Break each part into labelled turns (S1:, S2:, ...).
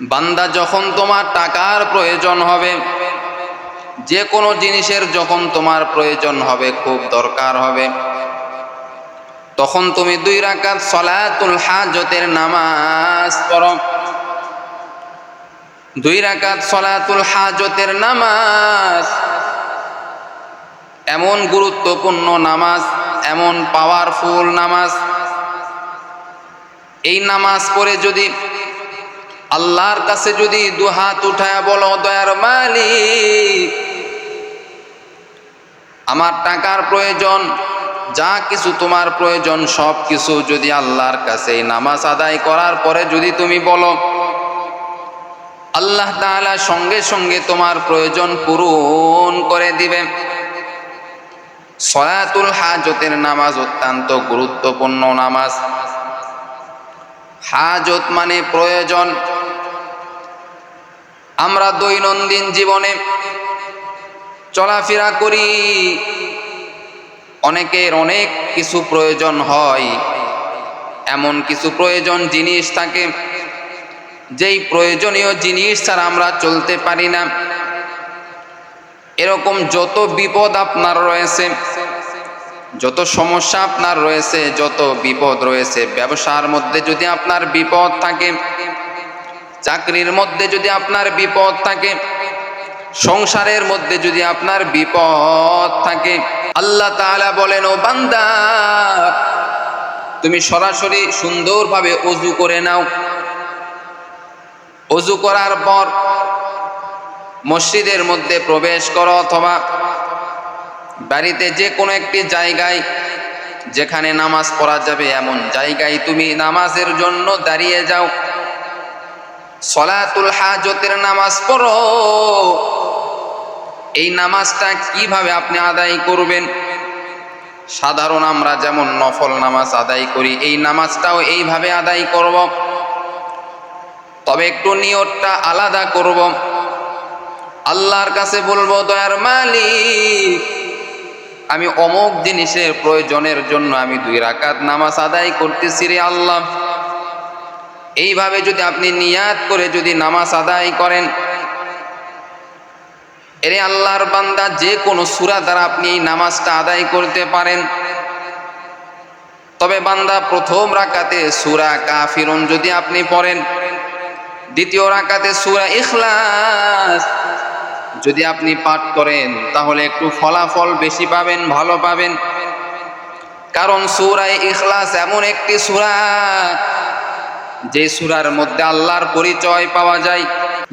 S1: বান্দা যখন তোমার টাকার প্রয়োজন হবে যে কোনো জিনিসের যখন তোমার প্রয়োজন হবে, খুব দরকার হবে। তখন তুমি দুই রাকাত সলাতুল হাজতের নামাজ পড়ো। দুই রাকাত সলাতুল হাজতের নামাজ এমন গুরুত্বপূর্ণ নামাজ, এমন পাওয়ারফুল নামাজ। এই নামাজ পড়ে যদি আল্লাহর কাছে যদি দুহাত উঠায় বলো, দয়ার মালিক, আমার টাকার প্রয়োজন, যা কিছু তোমার প্রয়োজন, সব কিছু যদি আল্লাহর কাছে। নামাজ আদায় করার পরে যদি তুমি বলো, আল্লাহ তাআলা সঙ্গে সঙ্গে তোমার প্রয়োজন পূরণ করে দিবে। সয়াতুল হাজতের নামাজ অত্যন্ত গুরুত্বপূর্ণ নামাজ। হাজত মানে প্রয়োজন। আমরা দৈনন্দিন জীবনে চলাফেরা করি। অনেকের অনেক কিছু প্রয়োজন হয়। এমন কিছু প্রয়োজন জিনিস থাকে, যেই প্রয়োজনীয় জিনিস ছাড়া আমরা চলতে পারি না। এরকম যত বিপদ আপনার রয়েছে, যত সমস্যা আপনার রয়েছে, যত বিপদ রয়েছে, ব্যবসার মধ্যে যদি আপনার বিপদ থাকে চাকরির মধ্যে যদি আপনার বিপদ থাকে, সংসারের মধ্যে যদি আপনার বিপদ থাকে, আল্লাহ তাআলা বলেন, ও বান্দা, তুমি সরাসরি সুন্দরভাবে অজু করে নাও। অজু করার পর মসজিদের মধ্যে প্রবেশ করো অথবা বাড়িতে যে কোনো একটি জায়গায় যেখানে নামাজ পড়া যাবে, এমন জায়গায় তুমি নামাজের জন্য দাঁড়িয়ে যাও। সলাতুল হাজতের নামাজ পড়ো। এই নামাজটা কীভাবে আপনি আদায় করবেন? সাধারণ আমরা যেমন নফল নামাজ আদায় করি, এই নামাজটাও এইভাবে আদায় করব। তবে একটু নিয়তটা আলাদা করব। আল্লাহর কাছে বলব, দয়ার মালিক, আমি অমুক জিনিসের প্রয়োজনের জন্য আমি দুই রাকাত নামাজ আদায় করতেছি রে আল্লাহ। এইভাবে যদি আপনি নিয়াত করে যদি নামাজ আদায় করেন, এরে আল্লাহর বান্দা যে কোনো সুরা দ্বারা আপনি এই নামাজটা আদায় করতে পারেন। তবে বান্দা প্রথম রাকাতে সুরা কাফিরুন যদি আপনি পড়েন, দ্বিতীয় রাকাতে সুরা ইখলাস যদি আপনি পাঠ করেন, তাহলে একটু ফলাফল বেশি পাবেন, ভালো পাবেন। কারণ সুরায় ইখলাস এমন একটি সুরা যে সুরার মধ্যে আল্লাহর পরিচয় পাওয়া যায়,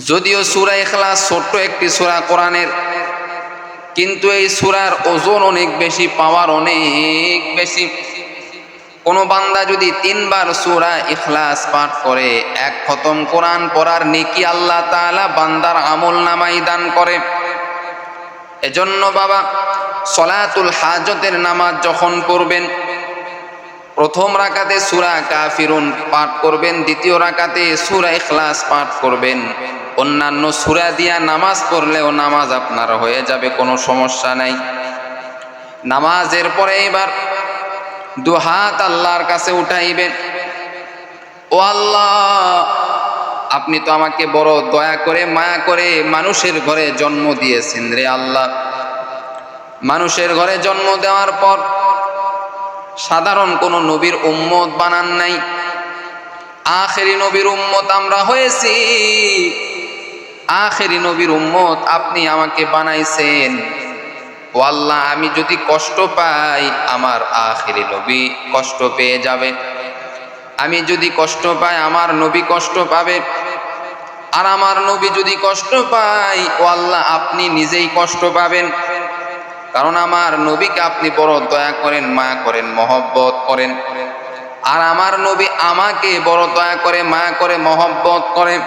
S1: যদিও সুরা ইখলাস ছোট্ট একটি সুরা কোরআনের, কিন্তু এই সুরার ওজন অনেক বেশি, পাওয়ার অনেক বেশি। কোনো বান্দা যদি তিনবার সুরা ইখলাস পাঠ করে, এক খতম কোরআন পড়ার নেকি আল্লাহ তাআলা বান্দার আমল নামাই দান করে। এজন্য বাবা, সলাতুল হাজতের নামাজ যখন পড়বেন প্রথম রাকাতে সুরা কাফিরুন পাঠ করবেন, দ্বিতীয় রাকাতে সুরা ইখলাস পাঠ করবেন। অন্যান্য সুরা দিয়া নামাজ পড়লেও নামাজ আপনার হয়ে যাবে, কোনো সমস্যা নাই। নামাজের পরে এবার দু হাত আল্লাহর কাছে উঠাইবেন। ও আল্লাহ, আপনি তো আমাকে বড় দয়া করে, মায়া করে মানুষের ঘরে জন্ম দিয়েছেন রে আল্লাহ। মানুষের ঘরে জন্ম দেওয়ার পর সাধারণ কোনো নবীর উম্মত বানান নাই। আখেরি নবীর উম্মত আমরা হয়েছি। আখেরি নবীর উম্মত আপনি আমাকে বানাইছেন। ও আল্লাহ, আমি যদি কষ্ট পাই, আমার আখেরি নবী কষ্ট পেয়ে যাবে। আমি যদি কষ্ট পাই, আমার নবী কষ্ট পাবে। আর আমার নবী যদি কষ্ট পাই ও আল্লাহ, আপনি নিজেই কষ্ট পাবেন। কারণ আমার নবীকে আপনি বড় দয়া করেন, মায়া করেন, মহব্বত করেন। আর আমার নবী আমাকে বড় দয়া করে, মায়া করে, মহব্বত করে।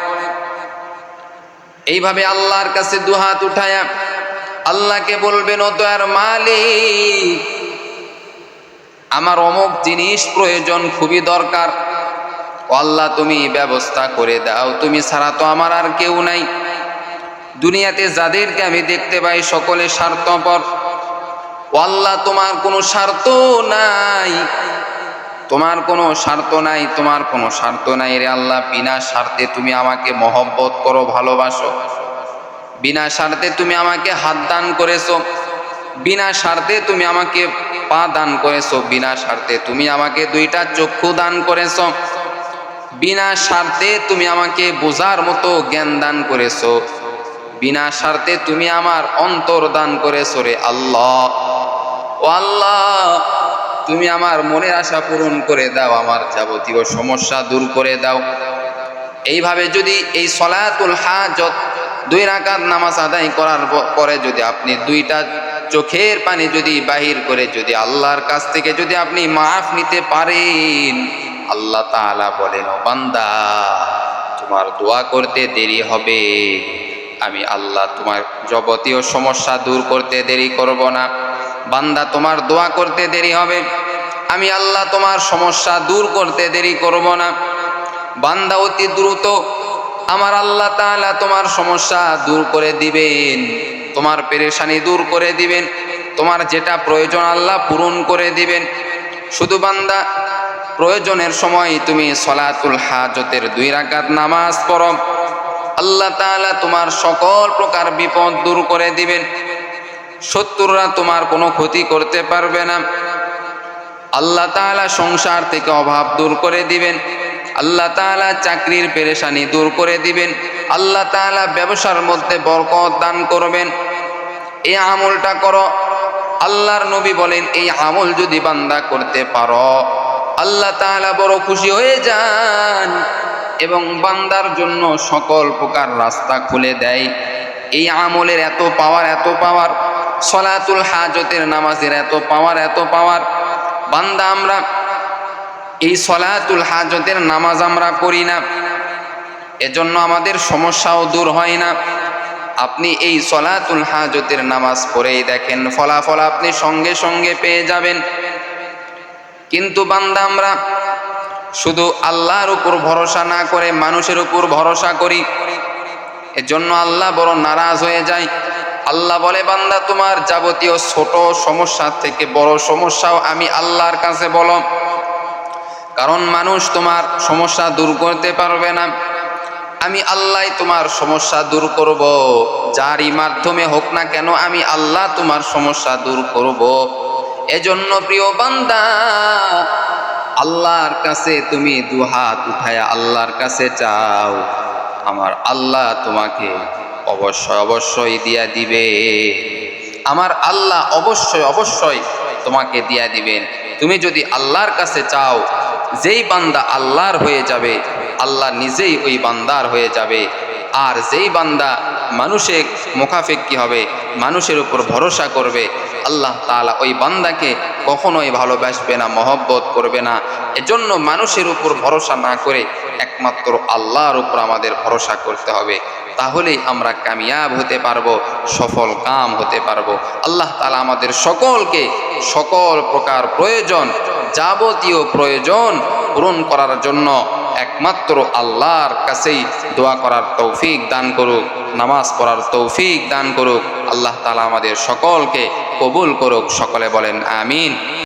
S1: এইভাবে আল্লাহর কাছে দুহাত উঠায়া আল্লাহকে বলবেন, ও দয়ার মালিক, আমার অমুক জিনিস প্রয়োজন খুবই দরকার। ও আল্লাহ, তুমি ব্যবস্থা করে দাও। তুমি ছাড়া তো আমার আর কেউ নাই। দুনিয়াতে যাদেরকে আমি দেখতে পাই, সকলে স্বার্থপর। আল্লাহ তোমার কোনো স্বার্থ নাই। তোমার কোনো স্বার্থ নাই, তোমার কোনো স্বার্থ নাই রে আল্লাহ। বিনা স্বার্থে তুমি আমাকে মহব্বত করো, ভালোবাসো। বিনা স্বার্থে তুমি আমাকে হাত দান করেছ। বিনা স্বার্থে তুমি আমাকে পা দান করেছ। বিনা স্বার্থে তুমি আমাকে দুইটা চক্ষু দান করেছ। বিনা স্বার্থে তুমি আমাকে বোঝার মতো জ্ঞান দান করেছ। বিনা স্বার্থে তুমি আমার অন্তর দান করেছ রে আল্লাহ। ও আল্লাহ, তুমি আমার মনের আশা পূরণ করে দাও, আমার যাবতীয় সমস্যা দূর করে দাও। এইভাবে যদি এই সলাতুল হাজত দুই রাকাত নামাজ আদায় করার পরে যদি আপনি দুইটা চোখের পানি যদি বাহির করে যদি আল্লাহর কাছ থেকে যদি আপনি মাফ নিতে পারেন, আল্লাহ তাআলা বলেন বান্দা, তোমার দোয়া করতে দেরি হবে। আমি আল্লাহ তোমার যাবতীয় সমস্যা দূর করতে দেরি করব না। বান্দা, তোমার দোয়া করতে দেরি হবে। আমি আল্লাহ তোমার সমস্যা দূর করতে দেরি করব না। বান্দা, অতি দ্রুত আমার আল্লাহ তাআলা তোমার সমস্যা দূর করে দিবেন। তোমার পেরেশানি দূর করে দিবেন। তোমার যেটা প্রয়োজন আল্লাহ পূরণ করে দিবেন। শুধু বান্দা, প্রয়োজনের সময় তুমি সলাতুল হাজতের দুই রাকাত নামাজ পড়ো। আল্লাহ তাআলা তোমার সকল প্রকার বিপদ দূর করে দিবেন। শত্রুরা তোমার কোনো ক্ষতি করতে পারবে না। আল্লাহ তাআলা সংসার থেকে অভাব দূর করে দিবেন। আল্লাহ তাআলা চাকরির পেরেশানি দূর করে দিবেন। আল্লাহ তাআলা ব্যবসার মধ্যে বরকত দান করবেন। এই আমলটা করো। আল্লাহর নবী বলেন, এই আমল যদি বান্দা করতে পারো, আল্লাহ তাআলা বড় খুশি হয়ে যান এবং বান্দার জন্য সকল প্রকার রাস্তা খুলে দেয়। এই আমলের এত পাওয়ার এত পাওয়ার সলাতুল হাজতের নামাজের এত পাওয়ার এত পাওয়ার। বান্দা আমরা এই সলাতুল হাজতের নামাজ আমরা করি না। এজন্য আমাদের সমস্যাও দূর হয় না। আপনি এই সলাতুল হাজতের নামাজ পড়েই দেখেন, ফলাফল আপনি সঙ্গে সঙ্গে পেয়ে যাবেন। কিন্তু বান্দা আমরা শুধু আল্লাহর উপর ভরসা না করে মানুষের উপর ভরসা করি। এজন্য আল্লাহ বড় নারাজ হয়ে যায়। আল্লাহ বলে, বান্দা, তোমার যাবতীয় ছোট সমস্যা থেকে বড় সমস্যাও আমি আল্লাহর কাছে বলো কারণ মানুষ তোমার সমস্যা দূর করতে পারবে না। আমি আল্লাহ তোমার সমস্যা দূর করব। যারই মাধ্যমে হোক না কেন, আমি আল্লাহ তোমার সমস্যা দূর করব। এজন্য প্রিয় বান্দা, আল্লাহর কাছে তুমি দুহাত উঠায়া আল্লাহর কাছে চাও। আমার আল্লাহ তোমাকে অবশ্যই অবশ্যই দিয়া দিবে। আমার আল্লাহ অবশ্যই অবশ্যই তোমাকে দিয়া দিবেন। তুমি যদি আল্লাহর কাছে চাও, যেই বান্দা আল্লাহর হয়ে যাবে, আল্লাহ নিজেই ওই বান্দার হয়ে যাবে। আর যেই বান্দা মানুষের মোকাফেক হবে, মানুষের উপর ভরসা করবে, আল্লাহ তাআলা ওই বান্দাকে কখনোই ভালোবাসবে না, মহব্বত করবে না। এজন্য মানুষের উপর ভরসা না করে একমাত্র আল্লাহর উপর আমাদের ভরসা করতে হবে। তাহলেই আমরা কামিয়াব হতে পারব, সফল কাম হতে পারব। আল্লাহ তাআলা আমাদের সকলকে সকল প্রকার প্রয়োজন, যাবতীয় প্রয়োজন পূরণ করার জন্য একমাত্র আল্লাহর কাছেই দোয়া করার তৌফিক দান করুক, নামাজ পড়ার তৌফিক দান করুক। আল্লাহ তাআলা আমাদের সকলকে কবুল করুক, সকলে বলেন আমিন।